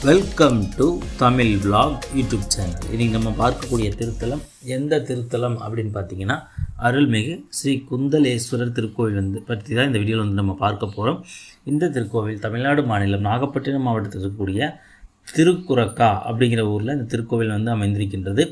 Welcome to Tamil vlog YouTube channel இன்றைக்கி நம்ம பார்க்கக்கூடிய திருத்தலம் எந்த திருத்தலம் அப்படின்னு பார்த்தீங்கன்னா அருள்மிகு ஸ்ரீ குந்தலேஸ்வரர் திருக்கோவில் வந்து பற்றி தான் இந்த வீடியோவில் வந்து நம்ம பார்க்க போகிறோம் இந்த திருக்கோவில் தமிழ்நாடு மாநிலம் நாகப்பட்டினம் மாவட்டத்தில் இருக்கக்கூடிய திருக்குறக்கா அப்படிங்கிற ஊரில் இந்த திருக்கோவில் வந்து அமைந்திருக்கின்றது.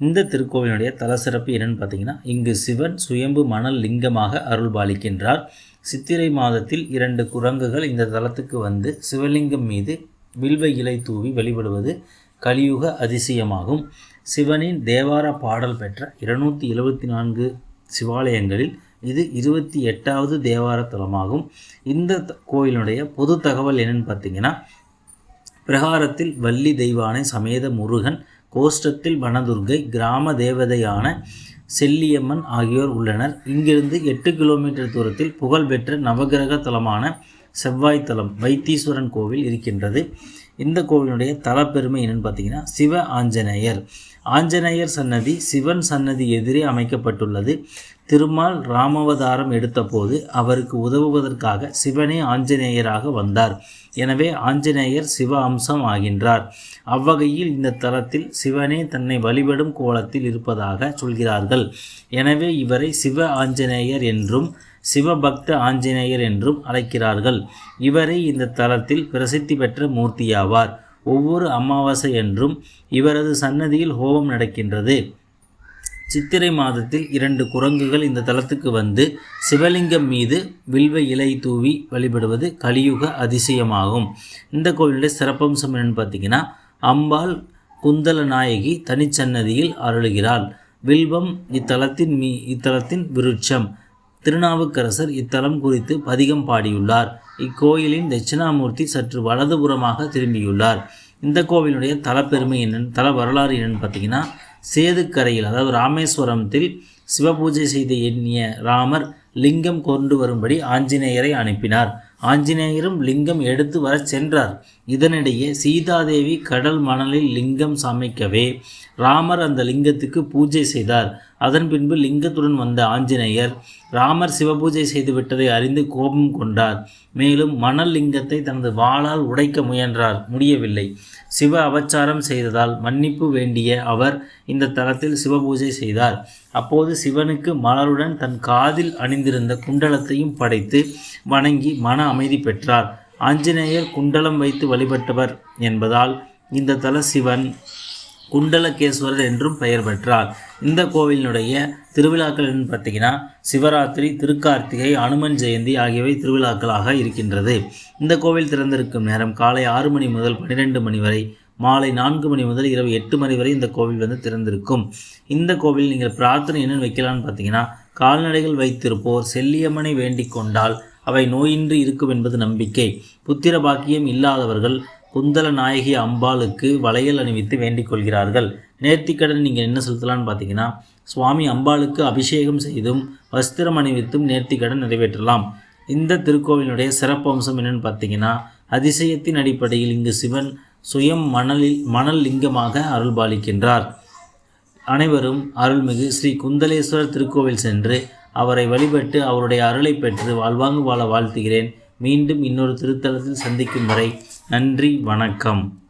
இந்த திருக்கோவிலுடைய தலசிறப்பு என்னென்னு பார்த்தீங்கன்னா இங்கு சிவன் சுயம்பு மணல் லிங்கமாக அருள் பாலிக்கின்றார் சித்திரை மாதத்தில் இரண்டு குரங்குகள் இந்த தலத்துக்கு வந்து சிவலிங்கம் மீது வில்வ இலை தூவி வழிபடுவது கலியுக அதிசயமாகும். சிவனின் தேவார பாடல் பெற்ற இருநூற்றி எழுபத்தி நான்கு சிவாலயங்களில் இது இருபத்தி எட்டாவது தேவார தலமாகும். இந்த கோயிலுடைய பொது தகவல் என்னன்னு பார்த்தீங்கன்னா பிரகாரத்தில் வள்ளி தெய்வானை சமேத முருகன் கோஷ்டத்தில் வனதுர்கை கிராம தேவதையான செல்லியம்மன் ஆகியோர் உள்ளனர். இங்கிருந்து எட்டு கிலோமீட்டர் தூரத்தில் புகழ்பெற்ற நவகிரக தலமான செவ்வாய் தலம் வைத்தீஸ்வரன் கோவில் இருக்கின்றது. இந்த கோவிலுடைய தலப்பெருமை என்னென்னு பார்த்தீங்கன்னா சிவ ஆஞ்சநேயர். ஆஞ்சநேயர் சன்னதி சிவன் சன்னதி எதிரே அமைக்கப்பட்டுள்ளது. திருமால் ராமவதாரம் எடுத்தபோது அவருக்கு உதவுவதற்காக சிவனே ஆஞ்சநேயராக வந்தார். எனவே ஆஞ்சநேயர் சிவ அம்சம் ஆகின்றார். அவ்வகையில் இந்த தலத்தில் சிவனே தன்னை வழிபடும் கோலத்தில் இருப்பதாக சொல்கிறார்கள். எனவே இவரை சிவ ஆஞ்சநேயர் என்றும் சிவபக்த ஆஞ்சநேயர் என்றும் அழைக்கிறார்கள். இவரே இந்த தலத்தில் பிரசித்தி பெற்ற மூர்த்தியாவார். ஒவ்வொரு அமாவாசை என்றும் இவரது சன்னதியில் ஹோமம் நடக்கின்றது. சித்திரை மாதத்தில் இரண்டு குரங்குகள் இந்த தலத்துக்கு வந்து சிவலிங்கம் மீது வில்வ இலை தூவி வழிபடுவது கலியுக அதிசயமாகும். இந்த கோவிலுடைய சிறப்பம்சம் என்னென்னு பார்த்தீங்கன்னா அம்பாள் குந்தல நாயகி தனிச்சன்னதியில் அருளுகிறாள். வில்வம் இத்தலத்தின் மீ இத்தலத்தின் விருட்சம். திருநாவுக்கரசர் இத்தலம் குறித்து பதிகம் பாடியுள்ளார். இக்கோயிலின் தட்சிணாமூர்த்தி சற்று வலதுபுறமாக திரும்பியுள்ளார். இந்த கோவிலுடைய தலப்பெருமை என்னன்னு தல வரலாறு என்னன்னு பார்த்தீங்கன்னா சேதுக்கரையில் அதாவது ராமேஸ்வரத்தில் சிவபூஜை செய்த எண்ணிய ராமர் லிங்கம் கொண்டு வரும்படி ஆஞ்சநேயரை அனுப்பினார். ஆஞ்சநேயரும் லிங்கம் எடுத்து வர சென்றார். இதனிடையே சீதாதேவி கடல் மணலில் லிங்கம் சமைக்கவே ராமர் அந்த லிங்கத்துக்கு பூஜை செய்தார். அதன் பின்பு லிங்கத்துடன் வந்த ஆஞ்சநேயர் ராமர் சிவபூஜை செய்து விட்டதை அறிந்து கோபம் கொண்டார். மேலும் மணல் லிங்கத்தை தனது வாளால் உடைக்க முயன்றார். முடியவில்லை. சிவ அவச்சாரம் செய்ததால் மன்னிப்பு வேண்டிய அவர் இந்த தலத்தில் சிவபூஜை செய்தார். அப்போது சிவனுக்கு மலருடன் தன் காதில் அணிந்திருந்த குண்டலத்தையும் படைத்து வணங்கி மன அமைதி பெற்றார். ஆஞ்சநேயர் குண்டலம் வைத்து வழிபட்டவர் என்பதால் இந்த தல சிவன் குண்டலகேஸ்வரர் என்றும் பெயர் பெற்றார். இந்த கோவிலினுடைய திருவிழாக்கள் என்னன்னு பார்த்தீங்கன்னா சிவராத்திரி திருக்கார்த்திகை அனுமன் ஜெயந்தி ஆகியவை திருவிழாக்களாக இருக்கின்றது. இந்த கோவில் திறந்திருக்கும் நேரம் காலை ஆறு மணி முதல் பன்னிரெண்டு மணி வரை மாலை நான்கு மணி முதல் இரவு எட்டு மணி வரை இந்த கோவில் வந்து திறந்திருக்கும். இந்த கோவில் நீங்கள் பிரார்த்தனை என்னன்னு வைக்கலாம்னு பார்த்தீங்கன்னா கால்நடைகள் வைத்திருப்போர் செல்லியம்மனை வேண்டிக் கொண்டால் அவை நோயின்றி இருக்கும் என்பது நம்பிக்கை. புத்திர பாக்கியம் இல்லாதவர்கள் குந்தல நாயகி அம்பாளுக்கு வளையல் அணிவித்து வேண்டிக் கொள்கிறார்கள். நேர்த்திக்கடன் நீங்கள் என்ன செலுத்தலான்னு பார்த்தீங்கன்னா சுவாமி அம்பாளுக்கு அபிஷேகம் செய்தும் வஸ்திரம் அணிவித்தும் நேர்த்திக்கடன் நிறைவேற்றலாம். இந்த திருக்கோவிலுடைய சிறப்பு அம்சம் என்னென்னு பார்த்தீங்கன்னா அதிசயத்தின் அடிப்படையில் இங்கு சிவன் சுயம் மணலில் மணல் லிங்கமாக அருள்பாலிக்கின்றார் அனைவரும் அருள்மிகு ஸ்ரீ குந்தலேஸ்வரர் திருக்கோவில் சென்று அவரை வழிபட்டு அவருடைய அருளை பெற்று வாழ்வாங்கு வாழ வாழ்த்துகிறேன். மீண்டும் இன்னொரு திருத்தலத்தில் சந்திக்கும் வரை நன்றி வணக்கம்.